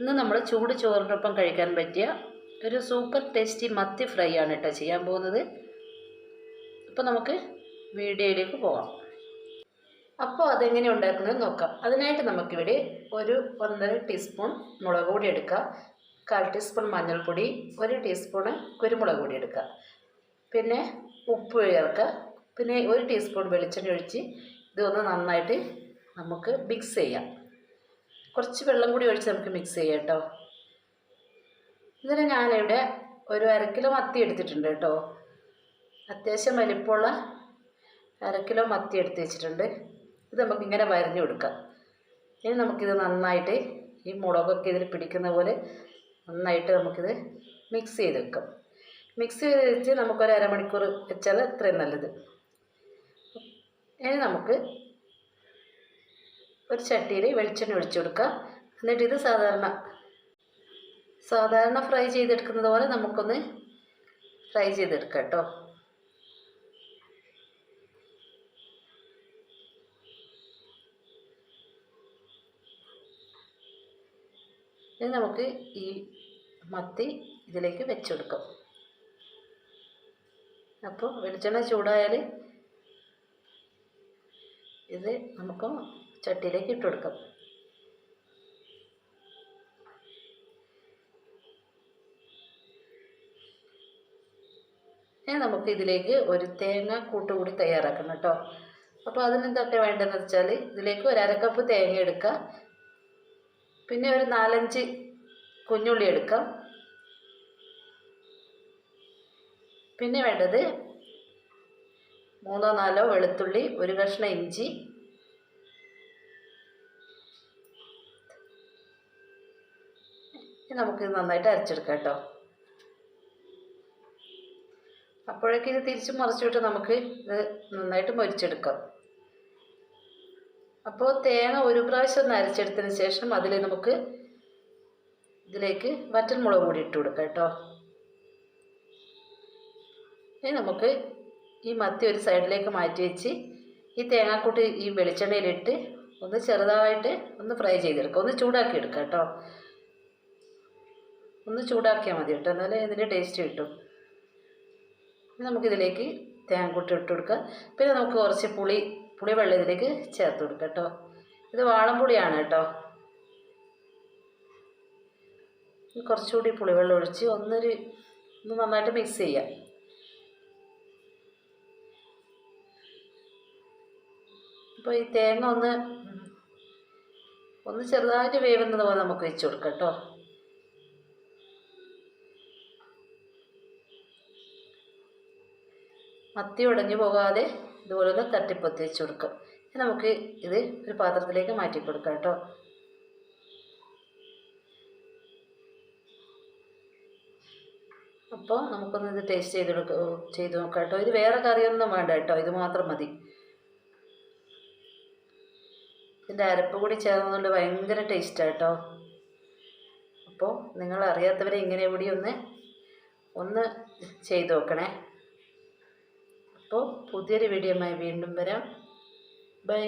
ഇന്ന് നമ്മൾ ചൂട് ചോറിനൊപ്പം കഴിക്കാൻ പറ്റിയ ഒരു സൂപ്പർ ടേസ്റ്റി മത്തി ഫ്രൈ ആണ് കേട്ടോ ചെയ്യാൻ പോകുന്നത്. അപ്പോൾ നമുക്ക് വീഡിയോയിലേക്ക് പോകാം അപ്പോൾ അതെങ്ങനെ ഉണ്ടാക്കുന്നത് നോക്കാം. അതിനായിട്ട് നമുക്കിവിടെ ഒരു ഒന്നര ടീസ്പൂൺ മുളക് പൊടി എടുക്കുക കാൽ ടീസ്പൂൺ മഞ്ഞൾപ്പൊടി ഒരു ടീസ്പൂണ് കുരുമുളക് പൊടി എടുക്കുക പിന്നെ ഉപ്പ് ചേർക്കുക. പിന്നെ ഒരു ടീസ്പൂൺ വെളിച്ചെണ്ണ ഒഴിച്ച് ഇതൊന്ന് നന്നായിട്ട് നമുക്ക് മിക്സ് ചെയ്യാം. കുറച്ച് വെള്ളം കൂടി ഒഴിച്ച് നമുക്ക് മിക്സ് ചെയ്യാം കേട്ടോ. ഇതിന് ഞാനിവിടെ ഒരു അരക്കിലോ കിലോ മത്തി എടുത്തിട്ടുണ്ട് കേട്ടോ. അത്യാവശ്യം വലിപ്പമുള്ള അരക്കിലോ കിലോ മത്തി എടുത്ത് വെച്ചിട്ടുണ്ട്. ഇത് നമുക്കിങ്ങനെ വരഞ്ഞു കൊടുക്കാം. ഇനി നമുക്കിത് നന്നായിട്ട് ഈ മുളകൊക്കെ ഇതിൽ പിടിക്കുന്ന പോലെ നന്നായിട്ട് നമുക്കിത് മിക്സ് ചെയ്ത് വെക്കാം. മിക്സ് ചെയ്ത് വെച്ച് നമുക്കൊരു അരമണിക്കൂർ വെച്ചാൽ അത്രയും നല്ലത്. ഇനി നമുക്ക് ഒരു ചട്ടിയിൽ വെളിച്ചെണ്ണ ഒഴിച്ചു കൊടുക്കുക. എന്നിട്ട് ഇത് സാധാരണ സാധാരണ ഫ്രൈ ചെയ്തെടുക്കുന്നത് പോലെ നമുക്കൊന്ന് ഫ്രൈ ചെയ്തെടുക്കാം കേട്ടോ. ഇനി നമുക്ക് ഈ മത്തി ഇതിലേക്ക് വെച്ചെടുക്കാം അപ്പോൾ വെളിച്ചെണ്ണ ചൂടായാൽ ഇത് നമുക്ക് ചട്ടിയിലേക്ക് ഇട്ട് കൊടുക്കാം. ഇനി നമുക്ക് ഇതിലേക്ക് ഒരു തേങ്ങ കൂട്ടുകൂടി തയ്യാറാക്കണം കേട്ടോ. അപ്പോൾ അതിനെന്തൊക്കെ വേണ്ടതെന്ന് വെച്ചാൽ ഇതിലേക്ക് ഒരു അരക്കപ്പ് തേങ്ങ എടുക്കുക. പിന്നെ ഒരു നാലഞ്ച് കുഞ്ഞുള്ളി എടുക്കാം. പിന്നെ വേണ്ടത് മൂന്നോ നാലോ വെളുത്തുള്ളി ഒരു കഷ്ണം ഇഞ്ചി ഇനി നമുക്കിത് നന്നായിട്ട് അരച്ചെടുക്കാം കേട്ടോ. അപ്പോഴേക്കും ഇത് തിരിച്ച് മറിച്ചിട്ട് നമുക്ക് ഇത് നന്നായിട്ട് മൊരിച്ചെടുക്കാം. അപ്പോൾ തേങ്ങ ഒരു പ്രാവശ്യം ഒന്ന് അരച്ചെടുത്തതിന് ശേഷം അതിൽ നമുക്ക് ഇതിലേക്ക് വറ്റൽ മുളക് കൂടി ഇട്ട് കൊടുക്കാം കേട്ടോ. ഇനി നമുക്ക് ഈ മത്തി ഒരു സൈഡിലേക്ക് മാറ്റി വെച്ച് ഈ തേങ്ങാക്കൂട്ട് ഈ വെളിച്ചെണ്ണയിലിട്ട് ഒന്ന് ചെറുതായിട്ട് ഒന്ന് ഫ്രൈ ചെയ്തെടുക്കുക ഒന്ന് ചൂടാക്കി എടുക്കുക കേട്ടോ. ഒന്ന് ചൂടാക്കിയാൽ മതി കേട്ടോ. എന്നാലേ ഇതിന്റെ ടേസ്റ്റ് കിട്ടും. നമുക്കിതിലേക്ക് തേങ്ങക്കൂട്ടി ഇട്ട് കൊടുക്കുക പിന്നെ നമുക്ക് കുറച്ച് പുളി പുളി വെള്ളം ഇതിലേക്ക് ചേർത്ത് കൊടുക്കുക കേട്ടോ. ഇത് വാളംപുളിയാണ് കേട്ടോ. കുറച്ചുകൂടി പുളിവെള്ളം ഒഴിച്ച് ഒന്നൊരു ഒന്ന് നന്നായിട്ട് മിക്സ് ചെയ്യാം. അപ്പോൾ ഈ തേങ്ങ ഒന്ന് ഒന്ന് ചെറുതായിട്ട് വേവുന്നത് പോലെ നമുക്ക് വെച്ച് കൊടുക്കാം കേട്ടോ. മത്തി ഉടഞ്ഞു പോകാതെ ഇതുപോലെ ഒന്ന് തട്ടിപ്പൊത്തി വെച്ച് ഇനി നമുക്ക് ഇത് ഒരു പാത്രത്തിലേക്ക് മാറ്റി കൊടുക്കാം കേട്ടോ. അപ്പോൾ നമുക്കൊന്ന് ഇത് ടേസ്റ്റ് ചെയ്ത് കൊടുക്ക ചെയ്ത് നോക്കാം കേട്ടോ. ഇത് വേറെ കറിയൊന്നും വേണ്ട കേട്ടോ. ഇത് മാത്രം മതി. ഇതിന്റെ അരപ്പ് കൂടി ചേർന്നതുകൊണ്ട് ഭയങ്കര ടേസ്റ്റാണ് കേട്ടോ. അപ്പോൾ നിങ്ങൾ അറിയാത്തവരെ ഇങ്ങനെ കൂടി ഒന്ന് ഒന്ന് ചെയ്ത് നോക്കണേ. അപ്പോൾ പുതിയൊരു വീഡിയോയുമായി വീണ്ടും വരാം. ബൈ.